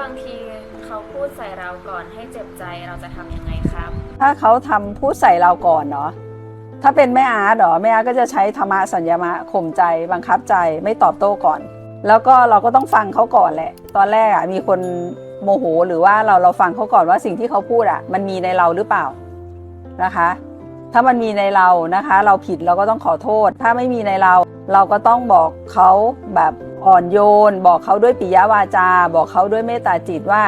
บางทีเขาพูดใส่เราก่อนให้เจ็บใจเราจะทำยังไงครับ ถ้าเขาทำพูดใส่เราก่อนเนาะถ้าเป็นแม่อาร์ตเหรอแม่อาร์ตก็จะใช้ธรรมะสัญญามะข่มใจ บังคับใจไม่ตอบโต้ก่อน แล้วก็เราก็ต้องฟังเขาก่อนแหละ ตอนแรกอะมีคนโมโหหรือว่าเราเราฟังเขาก่อนว่าสิ่งที่เขาพูดอะมันมีในเราหรือเปล่านะคะ ถ้ามันมีในเรานะคะ เราผิดเราก็ต้องขอโทษ ถ้าไม่มีในเรา เราก็ต้องบอกเขาแบบ อ่อนโยน บอกเขาด้วยปิยวาจา บอกเขาด้วยเมตตาจิตว่า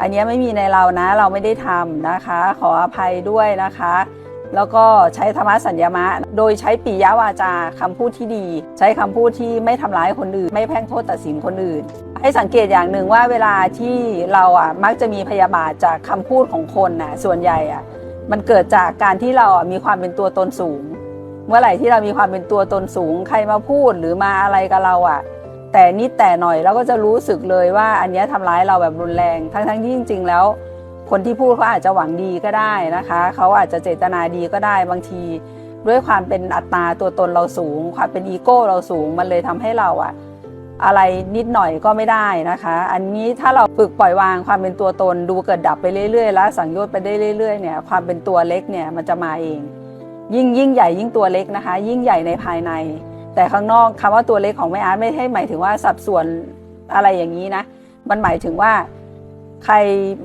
อันนี้ไม่มีในเรานะ เราไม่ได้ทำนะคะ ขออภัยด้วยนะคะ แล้วก็ใช้ธรรมะสัญญามะ โดยใช้ปิยวาจาคำพูดที่ดี ใช้คำพูดที่ไม่ทำร้ายคนอื่น ไม่แพ่งโทษตัดสินคนอื่น ให้สังเกตอย่างหนึ่งว่าเวลาที่เราอะมักจะมีพยาบาทจากคำพูดของคนน่ะส่วนใหญ่อะมันเกิดจากการที่เราอะมีความเป็นตัวตนสูง เมื่อไหร่ที่เรามีความเป็นตัวตนสูง ใครมาพูดหรือมาอะไรกับเราอะ แต่นิดแต่หน่อยเราก็จะรู้สึกเลยว่าอันนี้ทำร้ายเราแบบรุนแรง ทั้งๆที่จริง ๆ แล้ว คนที่พูดเขาอาจจะหวังดีก็ได้นะคะเขาอาจจะเจตนาดีก็ได้บางที ด้วยความเป็นอัตตาตัวตนเราสูง ความเป็นอีโก้เราสูงมันเลยทำให้เราอะอะไรนิดหน่อยก็ไม่ได้นะคะ อันนี้ถ้าเราฝึกปล่อยวางความเป็นตัวตนดูเกิดดับไปเรื่อยๆแล้วสังโยชน์ไปได้เรื่อยๆเนี่ยความเป็นตัวเล็กเนี่ยมันจะมาเอง ยิ่งยิ่งใหญ่ยิ่งตัวเล็กนะคะ ยิ่งใหญ่ในภายใน แต่ข้างนอกคำว่าตัวเล็กของแม่อาร์ตไม่ให้หมายถึงว่าสัดส่วนอะไรอย่างนี้นะ มันหมายถึงว่าใคร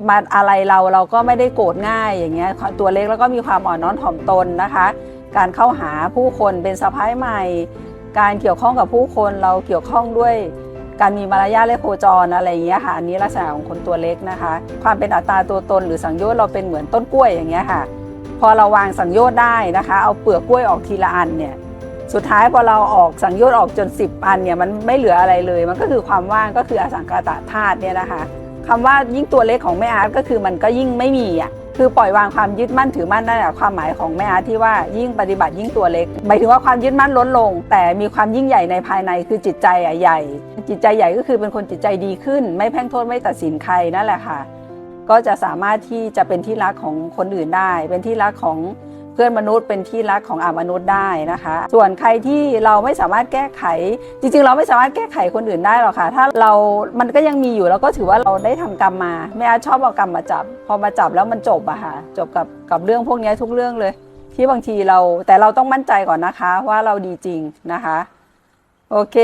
มาอะไรเราเราก็ไม่ได้โกรธง่ายอย่างเงี้ยตัวเล็กแล้วก็มีความอ่อนน้อมถ่อมตนนะคะ การเข้าหาผู้คนเป็นสะพ้ายใหม่ การเกี่ยวข้องกับผู้คนเราเกี่ยวข้องด้วยการมีมารยาทและโคจรอะไรอย่างเงี้ยค่ะอันนี้ลักษณะของคนตัวเล็กนะคะ ความเป็นอัตตาตัวตนหรือสังโยชน์เราเป็นเหมือนต้นกล้วยอย่างเงี้ยค่ะ พอเราวางสังโยชน์ได้นะคะ เอาเปลือกกล้วยออกทีละอันเนี่ย สุดท้ายพอเราออกสังโยชน์ออกจน 10 อันเนี่ยมันไม่เหลืออะไรเลย มันก็คือความว่างก็คืออสังกาตธาตุเนี่ยนะคะคำว่ายิ่งตัวเล็กของแม่อาร์ตก็คือมันก็ยิ่งไม่มีอะคือปล่อยวางความยึดมั่นถือมั่นนั่นแหละความหมายของแม่อาร์ตที่ว่ายิ่งปฏิบัติยิ่งตัวเล็กหมายถึงว่าความยึดมั่นลดลง แต่มีความยิ่งใหญ่ในภายในคือจิตใจอะใหญ่ จิตใจใหญ่ก็คือเป็นคนจิตใจดีขึ้น ไม่แพ่งโทษไม่ตัดสินใครนั่นแหละค่ะ ก็จะสามารถที่จะเป็นที่รักของคนอื่นได้ เป็นที่รักของ พื่อนมนุษย์เป็นที่รักของอามนุษย์ได้นะคะ ส่วนใครที่เราไม่สามารถแก้ไข จริง ๆ เราไม่สามารถแก้ไขคนอื่นได้หรอกค่ะ ถ้าเรามันก็ยังมีอยู่แล้วก็ถือว่าเราได้ทำกรรมมาแม่อาชอบเอากรรมมาจับ พอมาจับแล้วมันจบอะค่ะจบกับกับเรื่องพวกนี้ทุกเรื่องเลย ที่บางทีเราแต่เราต้องมั่นใจก่อนนะคะว่าเราดีจริงนะคะ โอเค